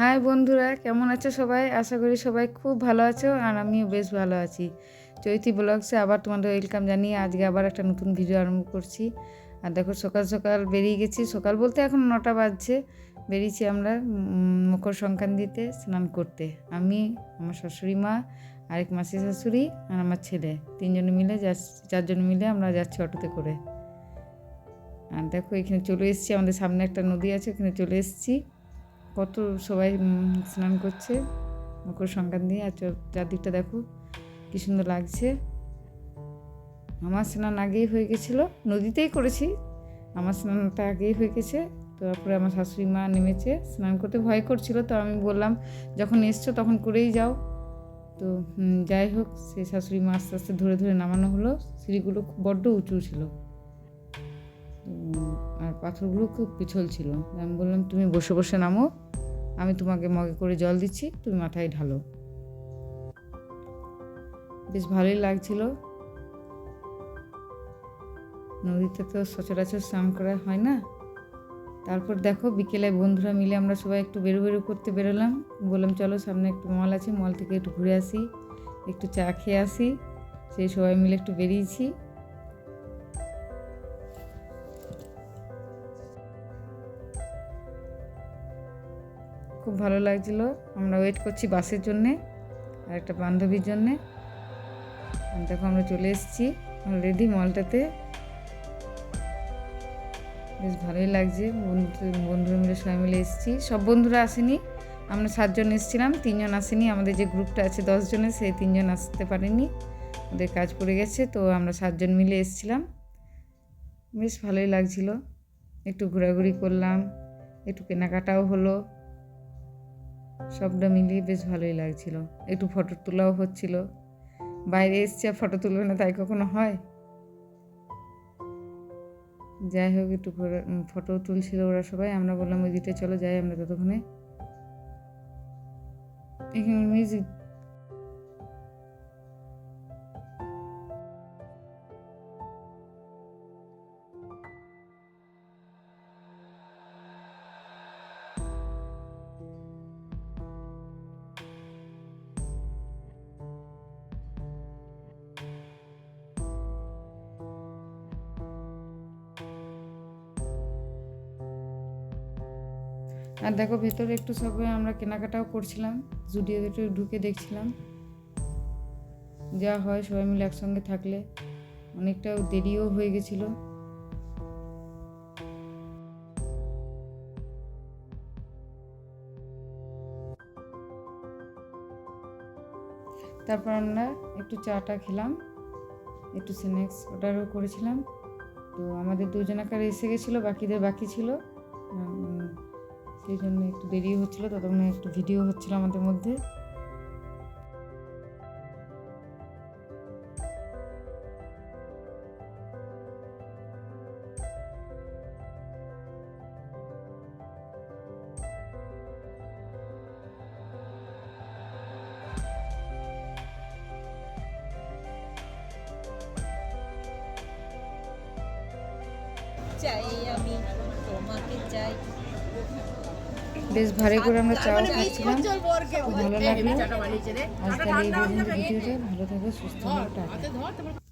High বন্ধুরা, কেমন আছো সবাই? আশা করি সবাই খুব ভালো আছো আর আমিও বেশ ভালো আছি। চৈতি ব্লগসে আবার তোমাদের ওয়েলকাম জানিয়ে আজকে আবার একটা নতুন ভিডিও আরম্ভ করছি। আর দেখো, সকাল সকাল বেরিয়ে গেছি। সকাল বলতে এখন নটা বাজছে। বেরিয়েছি আমরা মকর সংক্রান্তিতে স্নান করতে। আমি, আমার শাশুড়ি মা, আরেক মাসি শাশুড়ি আর আমার ছেলে। তিনজনে মিলে চারজন মিলে আমরা যাচ্ছি অটোতে করে। আর দেখো, এখানে চলে এসেছি। আমাদের সামনে একটা নদী আছে, ওখানে চলে এসেছি। কত সবাই স্নান করছে, মকর সংক্রান্তি আর চারদিকটা দেখো, কী সুন্দর লাগছে। আমার স্নান আগেই হয়ে গেছিল, নদীতেই করেছি। আমার স্নানটা আগেই হয়ে গেছে, তারপরে আমার শাশুড়ি মা নেমেছে, স্নান করতে ভয় করছিল। তো আমি বললাম, যখন এসছো তখন করেই যাও। তো যাই হোক সে শাশুড়ি মা আস্তে আস্তে ধরে ধরে নামানো হলো। সিঁড়িগুলো খুব বড্ড উঁচু ছিল। আর পাথরগুলো খুব পিছল ছিল। আমি বললাম, তুমি বসে বসে নামো। আমি তোমাকে মগে করে জল দিচ্ছি, তুমি মাথায় ঢালো। বেশ ভালোই লাগছিল। নদীতে তো সচরাচর স্নান করা হয় না। তারপর দেখো, বিকেলে বন্ধুরা মিলে আমরা সবাই একটু বেরো বেরো করতে বেরোলাম। বললাম, চলো সামনে একটু মল আছে, মল থেকে একটু ঘুরে আসি, একটু চা খেয়ে আসি। সেই সবাই মিলে একটু বেরিয়েছি। খুব ভালো লাগছিল। আমরা ওয়েট করছি বাসের জন্যে আর একটা বান্ধবীর জন্যে। দেখো আমরা চলে এসেছি অলরেডি মলটাতে বেশ ভালোই লাগছে। বন্ধু, বন্ধুরা মিলে সবাই মিলে এসেছি। সব বন্ধুরা আসেনি। আমরা সাতজন এসেছিলাম, তিনজন আসেনি। আমাদের যে গ্রুপটা আছে দশজনের সেই তিনজন আসতে পারেনি। ওদের কাজ পড়ে গেছে, তো আমরা সাতজন মিলে এসেছিলাম। বেশ ভালোই লাগছিল। একটু ঘোরাঘুরি করলাম, একটু কেনাকাটাও হলো। সবটা মিলিয়ে বেশ ভালোই লাগছিল। একটু ফটো তোলাও হচ্ছিল। বাইরে এসছে আর ফটো তুলবে না, তাই কখনো হয়? যাই হোক, একটু ফটো তুলছিল ওরা সবাই, আমরা বললাম ওই দিকটা চলো, যাই আমরা ততক্ষণে। এখানে মিউজিক আর দেখো ভেতরে একটু সবাই আমরা কেনাকাটাও করছিলাম, জুডিও একটু ঢুকে দেখছিলাম। যা হয় সবাই মিলে একসঙ্গে থাকলে অনেকটা দেরিও হয়ে গেছিল। তারপর আমরা একটু চাটা খেলাম, একটু স্ন্যাক্স অর্ডারও করেছিলাম। তো আমাদের দুজনাকার এসে গেছিল, বাকিদের বাকি ছিল। সেই জন্য একটু দেরি হচ্ছিল, ততক্ষণে একটু ভিডিও হচ্ছিল আমাদের মধ্যে। চাই আমি, তোমাকে চাই। বেশ ভারী করে আমরা চাও খাচ্ছিলাম। খুব ভালো লাগল। আজকাল এই ভিডিওটা। ভালো থাকো সুস্থ থাকো টাটা।